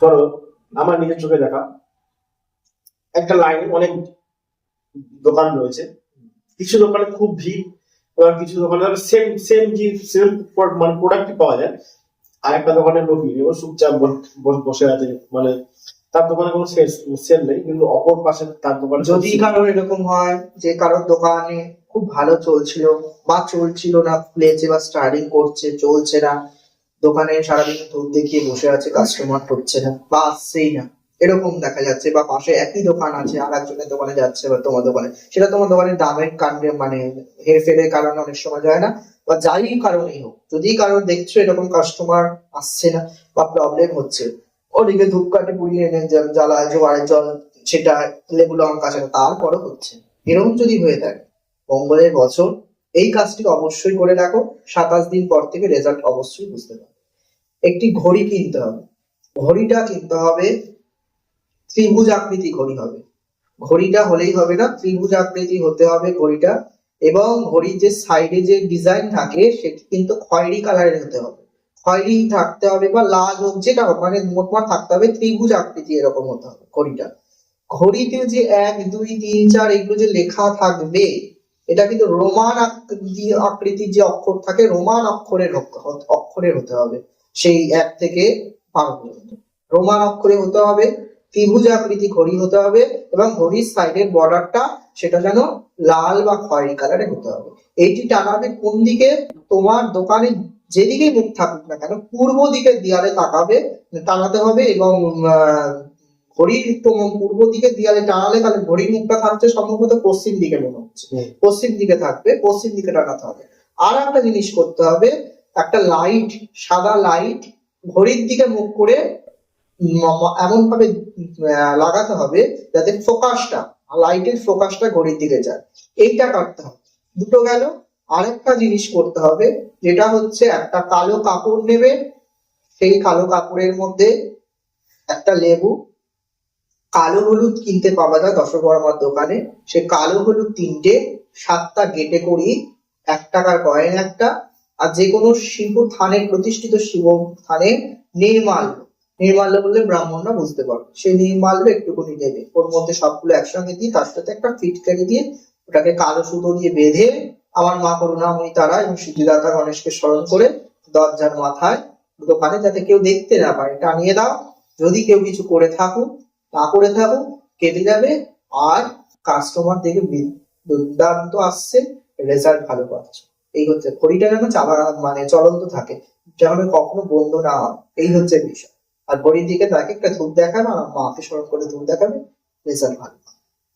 ধরো, আমার নিজের চোখে দেখা, একটা লাইনে অনেক দোকান রয়েছে। কিছু দোকানে খুব ভিড় কিছু দোকানে সেম সেম সেম মানে প্রোডাক্টই পাওয়া যায়, আর একটা দোকানে লোক এবার বস- আছে মানে তার দোকানে কোনো সেল নেই, কিন্তু অপর পাশে তার দোকানে যদি কারোর এরকম হয় যে কারোর দোকানে খুব ভালো চলছিল, বা চলছিল না খুলেছে বা স্টার্টিং করছে, চলছে না দোকানে সারাদিন ধূপ দেখিয়ে বসে আছে কাস্টমার হচ্ছে না, বা আসছেই না। এরকম দেখা যাচ্ছে, বা পাশে একই দোকান আছে আর একজনের দোকানে যাচ্ছে, বা তোমার দোকানে। সেটা তোমার দোকানের দামের কারণে মানে হেরফেরের কারণে অনেক সময় যায় না, বা যাই কারণেই হোক, যদি কারোর দেখছ এরকম কাস্টমার আসছে না, বা প্রবলেম হচ্ছে, ওদিকে ধূপকাঠি পুড়িয়ে এনে জ্বালা জোয়ারের জল সেটা লেবু লঙ্কা কাছে তারপরও হচ্ছে। এরকম যদি হয়ে থাকে, মঙ্গলের বছর এই কাজটি অবশ্যই করে রাখো সাতাশ দিন পর থেকে রেজাল্ট অবশ্যই বুঝতে পারবে। একটি ঘড়ি কিনতে হবে। ঘড়িটা কিনতে হবে, ত্রিভুজ আকৃতি ঘড়ি হবে। ঘড়িটা হলেই হবে না, ত্রিভুজ আকৃতি হতে হবে ঘড়িটা এবং ঘড়ির যে সাইডে যে ডিজাইন থাকে, সেটি কিন্তু খয়েরি কালারের হতে হবে। খয়েরি থাকতে হবে বা লাল হোক, যেটা মানে মোটমাট থাকতে হবে, ত্রিভুজ আকৃতি এরকম হতে হবে ঘড়িটা। ঘড়িতে যে এক, দুই, তিন, চার এগুলো যে লেখা থাকবে এটা কিন্তু রোমান আকৃতি আকৃতির যে অক্ষর থাকে, রোমান অক্ষরের অক্ষরের হতে হবে। সেই এক থেকে বারো পর্যন্ত। রোমান অক্ষরে হতে হবে, ত্রিভুজ আকৃতি ঘড়ি হতে হবে এবং ঘড়ির সাইডের বর্ডারটা সেটা যেন লাল বা খয়েরি কালারে হতে হবে। এইটি টানাবে কোন দিকে? তোমার দোকানে যেদিকেই মুখ থাকুক না কেন, পূর্ব দিকের দেয়ালে তাকাবে, টানাতে হবে এবং ঘড়ির তোমার পূর্ব দিকে দেয়ালে টানালে তাহলে ঘড়ির মুখটা থাকছে সম্ভবত পশ্চিম দিকে মনে হচ্ছে। পশ্চিম দিকে থাকবে পশ্চিম দিকে টানাতে হবে। আর একটা জিনিস করতে হবে একটা লাইট সাদা লাইট ঘড়ির দিকে মুখ করে এমন ভাবে লাগাতে হবে যাতে ফোকাসটা লাইটের ফোকাসটা ঘড়ির দিকে যায়। এইটা কাটতে হবে। দুটো গেল। আরেকটা জিনিস করতে হবে যেটা হচ্ছে একটা কালো কাপড় নেবে সেই কালো কাপড়ের মধ্যে একটা লেবু কালো হলুদ কিনতে পাওয়া যায় দশবর্মার দোকানে। সে কালো হলুদ তিনটে, সাতটা গেটে করি, এক টাকার কয়েন একটা, আর যে কোনো শিব থানের, প্রতিষ্ঠিত শিব থানে নির্মাল্য। নির্মাল্য বললে ব্রাহ্মণরা বুঝতে পারবে। সেই নির্মাল্য একটুখানি দেবে। ওর মধ্যে সবগুলো একসঙ্গে দিয়ে তার সাথে একটা ফিটকারি দিয়ে ওটাকে কালো সুতো দিয়ে বেঁধে আমার মা করুণাময়ী তারা এবং সিদ্ধিদাতা গণেশকে স্মরণ করে দরজার মাথায় দোকানে যাতে কেউ দেখতে না পারে টানিয়ে দাও। যদি কেউ কিছু করে থাকুক না করে থাকো, কেটে যাবে, আর কাস্টমার দেখে দুর্দান্ত আসছে রেজাল্ট ভালো পাচ্ছে। এই হচ্ছে, ঘড়িটা যেন চালা মানে চলন্ত থাকে, যেন কখনো বন্ধ না হয় এই হচ্ছে বিষয়। আর ঘড়ির দিকে তাকে একটা ধূপ দেখাবে আর মাকে স্মরণ করে ধূপ দেখাবে রেজাল্ট ভালো।